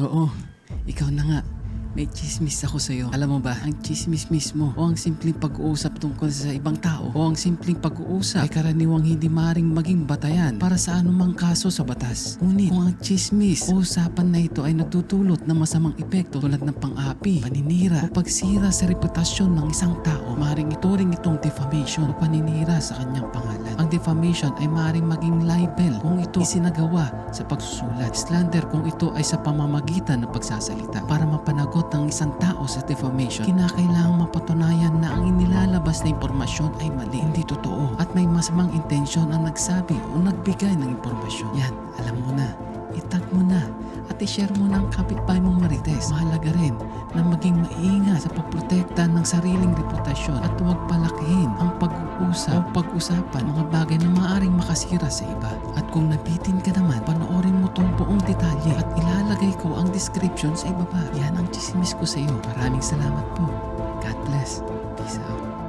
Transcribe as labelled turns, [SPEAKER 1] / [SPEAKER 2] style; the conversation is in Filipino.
[SPEAKER 1] Oo, ikaw na nga. May chismis ako sa'yo. Alam mo ba, ang chismis mismo o ang simpleng pag-uusap tungkol sa ibang tao o ang simpleng pag-uusap ay karaniwang hindi maring maging batayan para sa anumang kaso sa batas. Ngunit kung ang chismis o usapan na ito ay nagtutulot ng masamang epekto tulad ng pang-api, paninira o pagsira sa reputasyon ng isang tao, maring itong defamation o paninira sa kanyang pangalan. Ang defamation ay maring maging libel kung ito isinagawa sa pagsusulat. Slander kung ito ay sa pamamagitan ng pagsasalita. Para mapanagot ng isang tao sa defamation, kinakailangang mapatunayan na ang inilalabas na impormasyon ay mali, hindi totoo, at may masamang intensyon ang nagsabi o nagbigay ng impormasyon. Yan, alam mo na. Itag mo na at i-share mo ng kapitbahay mong marites. Mahalaga rin na maging maingat sa pagprotekta ng sariling reputasyon at huwag ang pag-uusap o pag-usapan mga bagay na maaaring makasira sa iba. At kung nabitin ka naman, panoorin mo tong buong detalye at ilalagay ko ang description sa ibaba. Yan ang chismis ko sa iyo. Maraming salamat po. God bless. Peace out.